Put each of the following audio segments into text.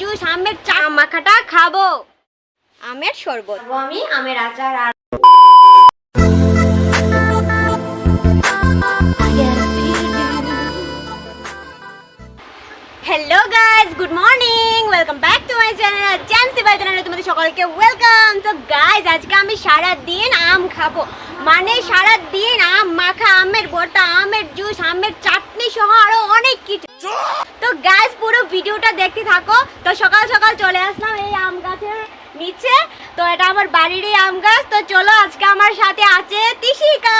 Juice আমের চা মাখাটা খাব। আমের শরবত। আমি আমের আচার আর hello guys good morning welcome back to my channel চ্যান্সি বাই চ্যানেলে তোমাদের সকলকে ওয়েলকাম তো গাইস আজকে আমি সারা দিন আম খাব। মানে সারা দিন আম মাখা আমের ভর্তা আমের জুস আমের চাটনি সহ আরও অনেক কিছু। তো গ্যাস পুরো ভিডিওটা দেখতে থাকো। তো সকাল সকাল চলে আসলাম এই আম গাছের নিচে। তো এটা আমার বাড়িরই আম গাছ। তো চলো, আজকে আমার সাথে আছে তিশিকা।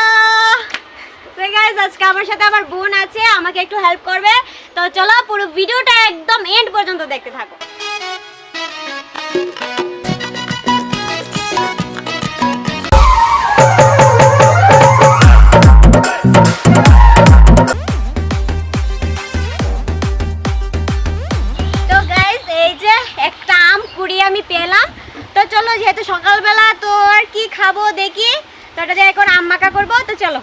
তো গাইস আজকে আমার সাথে আমার বোন আছে, আমাকে একটু হেল্প করবে। তো চলো, পুরো ভিডিওটা একদম এন্ড পর্যন্ত দেখতে থাকো। খাব দেখি। তো এটা দিয়ে এখন আম মাখা করব তো চলো।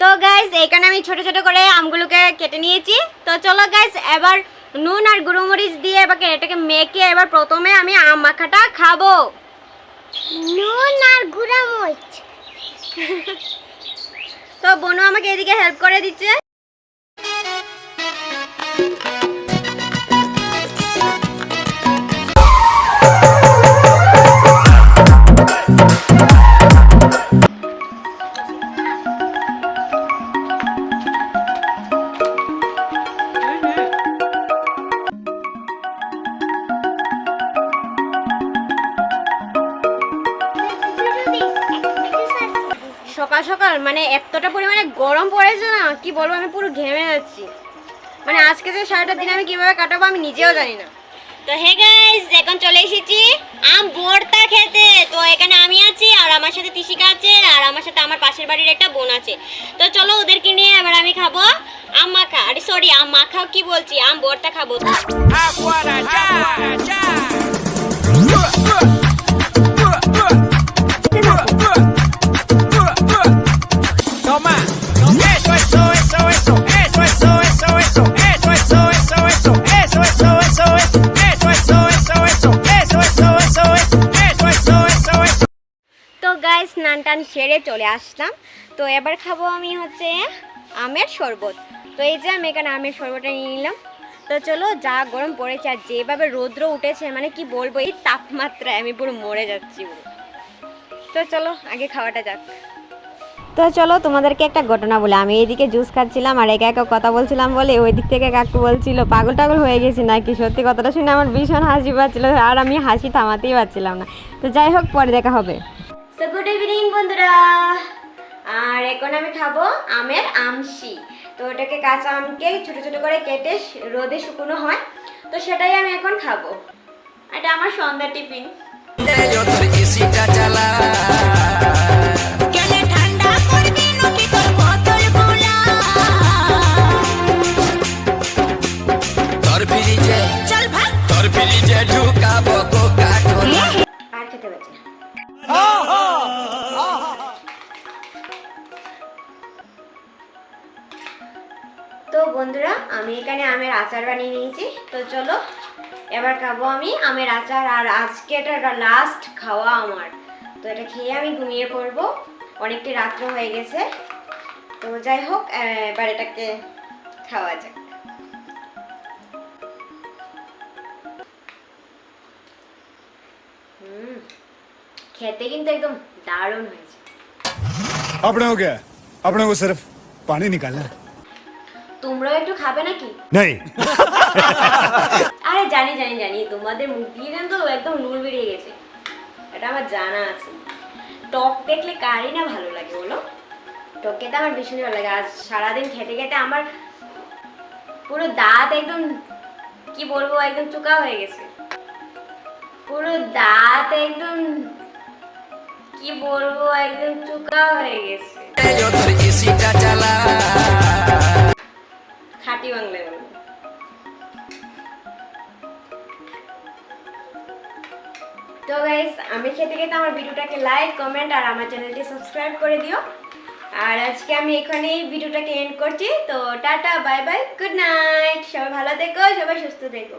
তো গাইস এখানে আমি ছোট ছোট করে আমগুলোকে কেটে নিয়েছি। তো চলো গাইস এবার নুন আর গুঁড়োমরিচ দিয়ে এবার এটাকে মেখে এবার প্রথমে আমি আম মাখাটা খাব। নুন আর গুঁড়োমরিচ। তো বোনও আমাকে এদিকে হেল্প করে দিচ্ছে। সকাল সকাল মানে এতটা পরিমাণে গরম পড়েছে না, কি বলব, আমি পুরো ঘেমে যাচ্ছি। মানে আজকে যে সারাটা দিন আমি কীভাবে কাটাবো আমি নিজেও জানি না। তো হে গাইস এখন চলে এসেছি আম ভর্তা খেতে। তো এখানে আমি আছি, আর আমার সাথে তিশিকা আছে, আর আমার সাথে আমার পাশের বাড়ির একটা বোন আছে। তো চলো ওদেরকে নিয়ে এবার আমি খাব আম মাখা। আরে সরি আম মাখাও কি বলছি? আম ভর্তা খাব। স্নান টান সেরে চলে আসলাম। তো এবার খাব আমি হচ্ছে আমের শরবত। তো এই যে আমি এখানে আমের শরবতটা নিয়ে নিলাম। তো চলো যা গরম পড়েছে আর যেভাবে রৌদ্র উঠেছে মানে কি বলব, এই তাপমাত্রায় আমি পুরো মরে যাচ্ছি। তো চলো আগে খাওয়াটা যাক। তো চলো তোমাদেরকে একটা ঘটনা বলে। আমি এইদিকে জুস খাচ্ছিলাম আর একা একা কথা বলছিলাম বলে ওই দিক থেকে কাকু বলছিল পাগল টাগল হয়ে গেছি নাকি? সত্যি কথাটা শুনে আমার ভীষণ হাসি পাচ্ছিল আর আমি হাসি থামাতেই পারছিলাম না। তো যাই হোক, পরে দেখা হবে। সো গুড ইভিনিং বন্ধুরা। আর এখন আমি খাব আমের আমসি তো ওটাকে কাঁচা আমকে ছোট ছোট করে কেটে রোদে শুকনো হয়। তো সেটাই আমি এখন খাব। এটা আমার সন্ধ্যা টিফিন। বন্ধুরা, আমি এখানে আমের আচার বানিয়ে নিয়েছি। তো চলো, এবার খাব আমি আমের আচার আর আজকে এটা লাস্ট খাওয়া আমার। তো এটা খেয়ে আমি ঘুমিয়ে পড়ব। অনেকটি রাত্র হয়ে গেছে। তো যাই হোক, এবার এটাকে খাওয়া যাক। খেতে কিন্তু একদম দারুণ হয়েছে। আপনাকে আপনাকে সিরফ পানি নিকালনা তোমরাও একটু খাবে নাকি? नहीं আরে জানি জানি জানি তোমাদের মুখ দিয়ে কিন্তু একদম নুন বেরিয়ে গেছে। এটা আমার জানা আছে। টক দেখলে কারই না ভালো লাগে বলো? টক খেতে আমার ভীষণই ভালো লাগে। আজ সারাদিন খেতে খেতে আমার পুরো দাঁত একদম কি বলব একদম চুকা হয়ে গেছে। পুরো দাঁত একদম কি বলব একদম চুকা হয়ে গেছে। খাঁটি বাংলায় বলব তো গাইস আমি খেতে খেতে আমার ভিডিওটাকে লাইক কমেন্ট আর আমার চ্যানেলটি সাবস্ক্রাইব করে দিও। আর আজকে আমি এখানেই ভিডিওটাকে এন্ড করছি। তো tata bye bye good night সবাই ভালো থেকো, সবাই সুস্থ থেকো।